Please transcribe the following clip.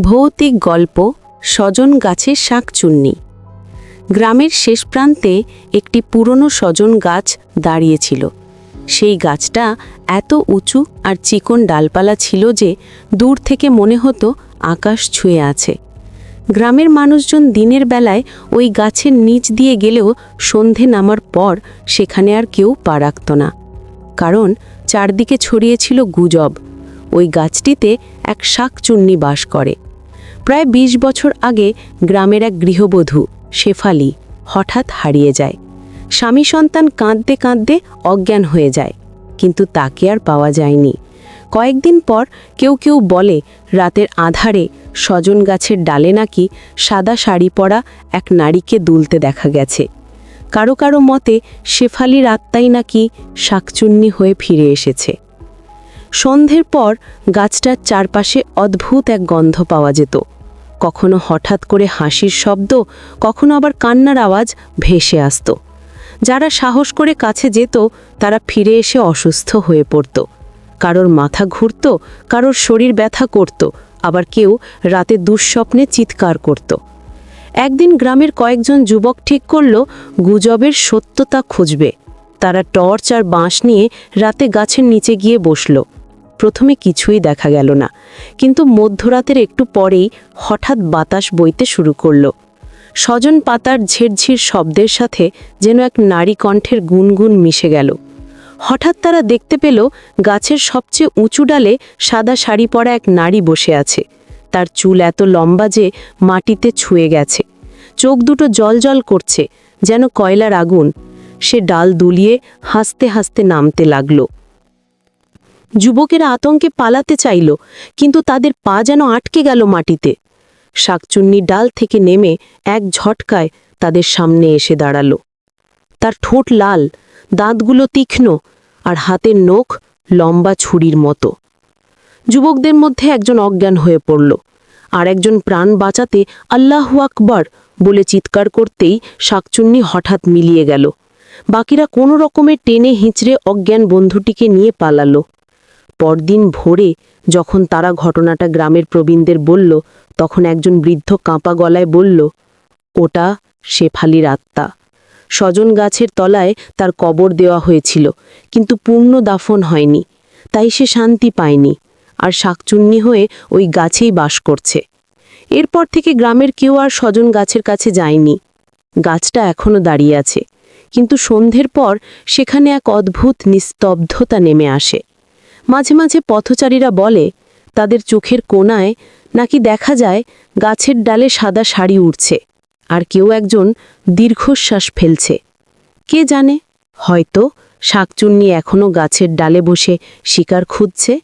ভৌতিক গল্প সজন গাছের শাকচুন্নি। গ্রামের শেষ প্রান্তে একটি পুরনো সজন গাছ দাঁড়িয়েছিল। সেই গাছটা এত উঁচু আর চিকন ডালপালা ছিল যে দূর থেকে মনে হতো আকাশ ছুঁয়ে আছে। গ্রামের মানুষজন দিনের বেলায় ওই গাছের নিচ দিয়ে গেলেও সন্ধে নামার পর সেখানে আর কেউ পা রাখত না। কারণ চারদিকে ছড়িয়েছিল গুজব। ওই গাছটিতে এক শাকচুন্নি বাস করে। প্রায় ২০ বছর আগে গ্রামের এক গৃহবধূ, শেফালি, হঠাৎ হারিয়ে যায়। স্বামী সন্তান কাঁদতে কাঁদতে অজ্ঞান হয়ে যায়, কিন্তু তাকে আর পাওয়া যায়নি। কয়েকদিন পর কেউ কেউ বলে, রাতের আধারে সজন গাছের ডালে নাকি সাদা শাড়ি পরা এক নারীকে দুলতে দেখা গেছে। কারও কারও মতে শেফালির আত্মাই নাকি শাকচুন্নি হয়ে ফিরে এসেছে। সন্ধ্যের পর গাছটার চারপাশে অদ্ভুত এক গন্ধ পাওয়া যেত। কখনো হঠাৎ করে হাসির শব্দ, কখনো আবার কান্নার আওয়াজ ভেসে আসত। যারা সাহস করে কাছে যেত, তারা ফিরে এসে অসুস্থ হয়ে পড়ত। কারোর মাথা ঘুরত, কারোর শরীর ব্যথা করত, আবার কেউ রাতে দুঃস্বপ্নে চিৎকার করত। একদিন গ্রামের কয়েকজন যুবক ঠিক করল, গুজবের সত্যতা খুঁজবে। তারা টর্চ আর বাঁশ নিয়ে রাতে গাছের নিচে গিয়ে বসল। প্রথমে কিছুই দেখা গেল না। কিন্তু মধ্যরাতের একটু পরেই হঠাৎ বাতাস বইতে শুরু করল। স্বজন পাতার ঝিরঝির শব্দের সাথে যেন এক নারী কণ্ঠের গুনগুন মিশে গেল। হঠাৎ তারা দেখতে পেল গাছের সবচেয়ে উঁচু ডালে সাদা শাড়ি পরা এক নারী বসে আছে। তার চুল এত লম্বা যে মাটিতে ছুঁয়ে গেছে। চোখ দুটো জল করছে, যেন কয়লার আগুন। সে ডাল দুলিয়ে হাসতে হাসতে নামতে লাগল। যুবকেরা আতঙ্কে পালাতে চাইল, কিন্তু তাদের পা যেন আটকে গেল মাটিতে। শাকচুন্নি ডাল থেকে নেমে এক ঝটকায় তাদের সামনে এসে দাঁড়াল। তার ঠোঁট লাল, দাঁতগুলো তীক্ষ্ণ আর হাতের নখ লম্বা ছুরির মতো। যুবকদের মধ্যে একজন অজ্ঞান হয়ে পড়ল আর একজন প্রাণ বাঁচাতে আল্লাহু আকবর বলে চিৎকার করতেই শাকচুন্নি হঠাৎ মিলিয়ে গেল। বাকিরা কোনো রকমের টেনে হিঁচড়ে অজ্ঞান বন্ধুটিকে নিয়ে পালালো। পরদিন ভোরে যখন তারা ঘটনাটা গ্রামের প্রবীণদের বলল, তখন একজন বৃদ্ধ কাঁপা গলায় বলল, ওটা শেফালির আত্মা। স্বজন গাছের তলায় তার কবর দেওয়া হয়েছিল, কিন্তু পূর্ণ দাফন হয়নি, তাই সে শান্তি পায়নি, আর শাকচুন্নি হয়ে ওই গাছেই বাস করছে। এরপর থেকে গ্রামের কেউ আর স্বজন গাছের কাছে যায়নি। গাছটা এখনও দাঁড়িয়ে আছে, কিন্তু সন্ধ্যের পর সেখানে এক অদ্ভুত নিস্তব্ধতা নেমে আসে। মাঝে মাঝে পথচারীরা বলে, তাদের চোখের কোনায় নাকি দেখা যায় গাছের ডালে সাদা শাড়ি উঠছে আর কেউ একজন দীর্ঘশ্বাস ফেলছে। কে জানে? হয়তো শাকচুন্নি এখনও গাছের ডালে বসে শিকার খুঁজছে।